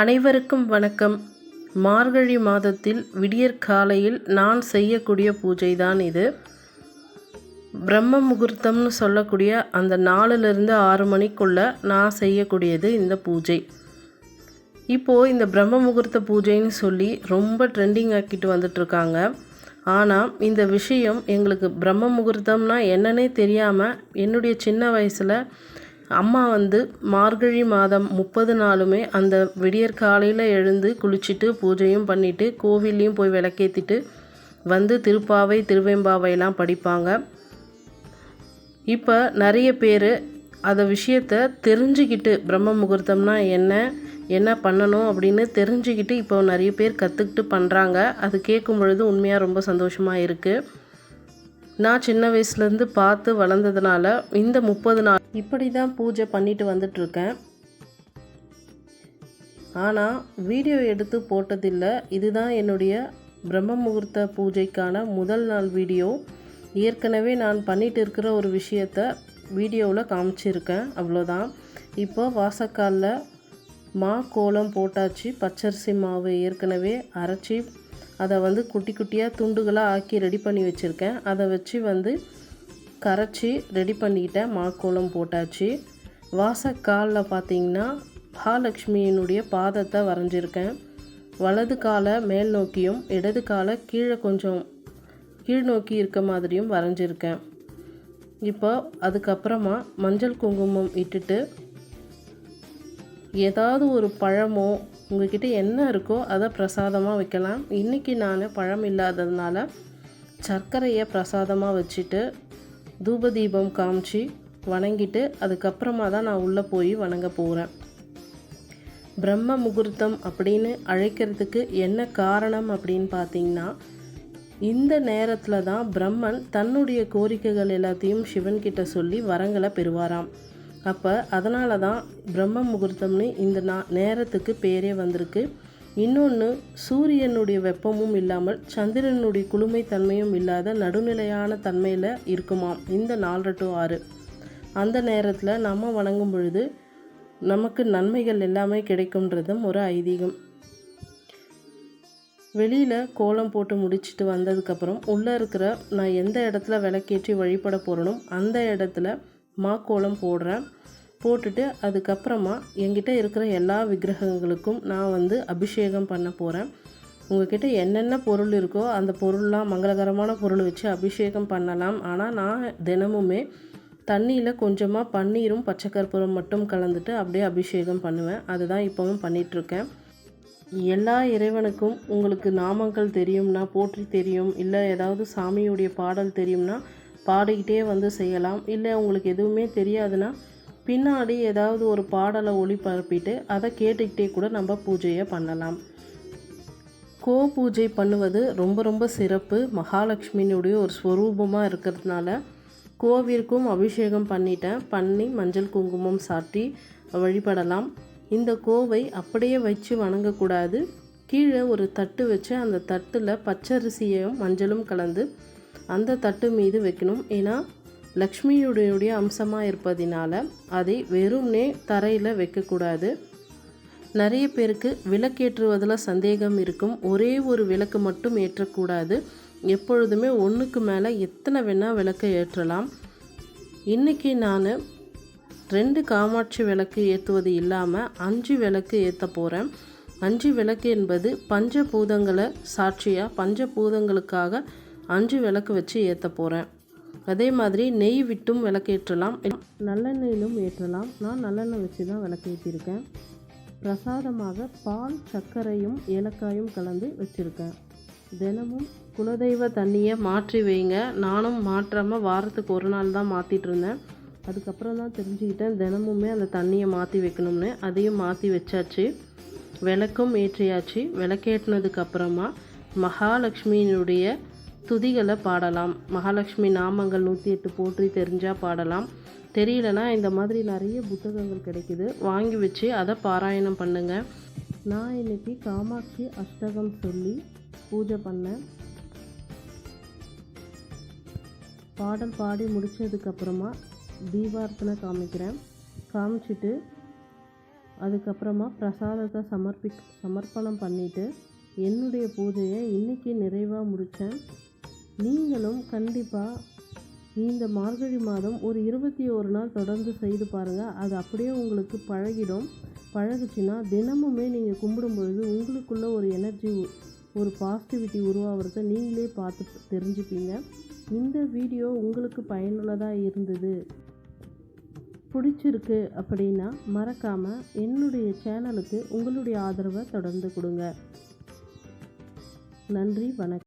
அனைவருக்கும் வணக்கம். மார்கழி மாதத்தில் விடியற்காலையில் நான் செய்யக்கூடிய பூஜை தான் இது. பிரம்ம முகூர்த்தம்னு சொல்லக்கூடிய அந்த நாலுலேருந்து ஆறு மணிக்குள்ளே நான் செய்யக்கூடியது இந்த பூஜை. இப்போது இந்த பிரம்ம முகூர்த்த பூஜைன்னு சொல்லி ரொம்ப ட்ரெண்டிங் ஆக்கிட்டு வந்துட்ருக்காங்க ஆனால் இந்த விஷயம் எங்களுக்கு பிரம்ம முகூர்த்தம்னா என்னன்னே தெரியாமல் என்னுடைய சின்ன வயசில் அம்மா வந்து மார்கழி மாதம் முப்பது நாளுமே அந்த விடியற் காலையில் எழுந்து குளிச்சுட்டு பூஜையும் பண்ணிவிட்டு கோவில்லையும் போய் விளக்கேற்றிட்டு வந்து திருப்பாவை திருவெம்பாவையெல்லாம் படிப்பாங்க. இப்போ நிறைய பேர் அந்த விஷயத்த தெரிஞ்சுக்கிட்டு பிரம்ம முகூர்த்தம்னா என்ன என்ன பண்ணணும் அப்படின்னு தெரிஞ்சுக்கிட்டு இப்போ நிறைய பேர் கற்றுக்கிட்டு பண்ணுறாங்க அது கேட்கும் பொழுது உண்மையாக ரொம்ப சந்தோஷமாக இருக்குது நான் சின்ன வயசுலேருந்து பார்த்து வளர்ந்ததுனால இந்த முப்பது நாள் இப்படி தான் பூஜை பண்ணிட்டு வந்துட்டுருக்கேன். ஆனால் வீடியோ எடுத்து போட்டதில்லை. இதுதான் என்னுடைய பிரம்ம முகூர்த்த பூஜைக்கான முதல் நாள் வீடியோ. ஏற்கனவே நான் பண்ணிட்டு இருக்கிற ஒரு விஷயத்த வீடியோவில் காமிச்சிருக்கேன். அவ்வளோதான் இப்போ வாசக்காலில் மா கோலம் போட்டாச்சு. பச்சரிசி மாவு ஏற்கனவே அரைச்சி அதை வந்து குட்டி குட்டியாக துண்டுகளாக ஆக்கி ரெடி பண்ணி வச்சுருக்கேன். அதை வச்சு வந்து கரைச்சி ரெடி பண்ணிக்கிட்டேன் மாக்கோலம் போட்டாச்சு. வாசக்காலில் பார்த்தீங்கன்னா மகாலட்சுமியினுடைய பாதத்தை வரைஞ்சிருக்கேன். வலது காலை மேல் நோக்கியும் இடது காலை கீழே கொஞ்சம் கீழ் நோக்கி இருக்க மாதிரியும் வரைஞ்சிருக்கேன். இப்போ அதுக்கப்புறமா மஞ்சள் குங்குமம் இட்டுட்டு ஏதாவது ஒரு பழமோ உங்ககிட்ட என்ன இருக்கோ அதை பிரசாதமாக வைக்கலாம். இன்றைக்கி நான் பழம் இல்லாததுனால சர்க்கரையை பிரசாதமாக வச்சுட்டு தூபதீபம் காமிச்சு வணங்கிட்டு அதுக்கப்புறமா தான் நான் உள்ளே போய் வணங்க போகிறேன். பிரம்ம முகூர்த்தம் அப்படின்னு அழைக்கிறதுக்கு என்ன காரணம் அப்படின்னு பார்த்தீங்கன்னா இந்த நேரத்தில் தான் பிரம்மன் தன்னுடைய கோரிக்கைகள் எல்லாத்தையும் சிவன்கிட்ட சொல்லி வரங்களை பெறுவாராம். அப்போ அதனால தான் பிரம்ம முகூர்த்தம்னு இந்த நா நேரத்துக்கு பேரே வந்திருக்கு. இன்னொன்று சூரியனுடைய வெப்பமும் இல்லாமல் சந்திரனுடைய குளுமை தன்மையும் இல்லாத நடுநிலையான தன்மையில் இருக்குமாம் இந்த நாலரை டு ஆறு. அந்த நேரத்தில் நம்ம வணங்கும் பொழுது நமக்கு நன்மைகள் எல்லாமே கிடைக்கும்ன்றதும் ஒரு ஐதீகம். வெளியில் கோலம் போட்டு முடிச்சுட்டு வந்ததுக்கப்புறம் உள்ளே இருக்கிற நான் எந்த இடத்துல விளக்கேற்றி வழிபட போகிறனும் அந்த இடத்துல மா கோலம் போடுறேன். போட்டுட்டு அதுக்கப்புறமா என்கிட்ட இருக்கிற எல்லா விக்கிரகங்களுக்கும் நான் வந்து அபிஷேகம் பண்ண போகிறேன் உங்ககிட்ட என்னென்ன பொருள் இருக்கோ அந்த பொருள்லாம் மங்களகரமான பொருள் வச்சு அபிஷேகம் பண்ணலாம். ஆனால் நான் தினமுமே தண்ணியில் கொஞ்சமாக பன்னீரும் பச்சைக்கற்பூரம் மட்டும் கலந்துட்டு அப்படியே அபிஷேகம் பண்ணுவேன். அதுதான் இப்போவும் பண்ணிகிட்ருக்கேன் எல்லா இறைவனுக்கும் உங்களுக்கு நாமங்கள் தெரியும்னா போற்றி தெரியும். இல்லை ஏதாவது சாமியுடைய பாடல் தெரியும்னா பாடிக்கிட்டே வந்து செய்யலாம். இல்லை உங்களுக்கு எதுவுமே தெரியாதுன்னா பின்னாடி ஏதாவது ஒரு பாடலை ஒளிபரப்பிட்டு அதை கேட்டுக்கிட்டே கூட நம்ம பூஜையை பண்ணலாம். கோ பூஜை பண்ணுவது ரொம்ப ரொம்ப சிறப்பு. மகாலட்சுமியினுடைய ஒரு ஸ்வரூபமாக இருக்கிறதுனால கோவிற்கும் அபிஷேகம் பண்ணிட்டேன். பண்ணி மஞ்சள் குங்குமம் சாட்டி வழிபடலாம். இந்த கோவை அப்படியே வச்சு வணங்கக்கூடாது. கீழே ஒரு தட்டு வச்சு அந்த தட்டில் பச்சரிசியும் மஞ்சளும் கலந்து அந்த தட்டு மீது வைக்கணும். ஏன்னா லக்ஷ்மியுடைய அம்சமாக இருப்பதினால அதை வெறும்னே தரையில் வைக்கக்கூடாது. நிறைய பேருக்கு விளக்கேற்றுவதில் சந்தேகம் இருக்கும். ஒரே ஒரு விளக்கு மட்டும் ஏற்றக்கூடாது. எப்பொழுதுமே ஒன்றுக்கு மேலே எத்தனை வேணால் விளக்கை ஏற்றலாம். இன்றைக்கி நான் ரெண்டு காமாட்சி விளக்கு ஏற்றுவது இல்லாமல் அஞ்சு விளக்கு ஏற்ற போகிறேன் அஞ்சு விளக்கு என்பது பஞ்சபூதங்களை சாட்சியாக பஞ்சபூதங்களுக்காக அஞ்சு விளக்கு வச்சு ஏற்ற போகிறேன் அதே மாதிரி நெய் விட்டும் விளக்கேற்றலாம். நல்லெண்ணெயிலும் ஏற்றலாம். நான் நல்லெண்ணெய் வச்சு தான் விளக்கேற்றிருக்கேன். பிரசாதமாக பால் சர்க்கரையும் ஏலக்காயும் கலந்து வச்சுருக்கேன். தினமும் குலதெய்வ தண்ணியை மாற்றி வைங்க. நானும் மாற்றாமல் வாரத்துக்கு ஒரு நாள் தான் மாற்றிட்டு இருந்தேன். அதுக்கப்புறம் தான் தெரிஞ்சுக்கிட்டேன் தினமுமே அந்த தண்ணியை மாற்றி வைக்கணும்னு. அதையும் மாற்றி வச்சாச்சு. விளக்கும் ஏற்றியாச்சு. விளக்கேற்றினதுக்கப்புறமா மகாலட்சுமியினுடைய துதிகளை பாடலாம். மகாலட்சுமி நாமங்கள் நூற்றி எட்டு போற்றி தெரிஞ்சால் பாடலாம். தெரியலனா இந்த மாதிரி நிறைய புத்தகங்கள் கிடைக்குது. வாங்கி வச்சு அதை பாராயணம் பண்ணுங்கள் நான் இன்னைக்கு காமாட்சி அஷ்டகம் சொல்லி பூஜை பண்ணேன். பாடல் பாடி முடித்ததுக்கப்புறமா தீபார்த்தனை காமிக்கிறேன். காமிச்சிட்டு அதுக்கப்புறமா பிரசாதத்தை சமர்ப்பி சமர்ப்பணம் பண்ணிவிட்டு என்னுடைய பூஜையை இன்றைக்கி நிறைவாக முடித்தேன் நீங்களும் கண்டிப்பாக இந்த மார்கழி மாதம் ஒரு இருபத்தி ஒரு நாள் தொடர்ந்து செய்து பாருங்கள் அது அப்படியே உங்களுக்கு பழகிடும். பழகுச்சுன்னா தினமுமே நீங்கள் கும்பிடும் பொழுது உங்களுக்குள்ள ஒரு எனர்ஜி ஒரு பாசிட்டிவிட்டி உருவாகிறத நீங்களே பார்த்து தெரிஞ்சுப்பீங்க. இந்த வீடியோ உங்களுக்கு பயனுள்ளதாக இருந்தது. பிடிச்சிருக்கு அப்படின்னா மறக்காமல் என்னுடைய சேனலுக்கு உங்களுடைய ஆதரவை தொடர்ந்து கொடுங்க. நன்றி வணக்கம்.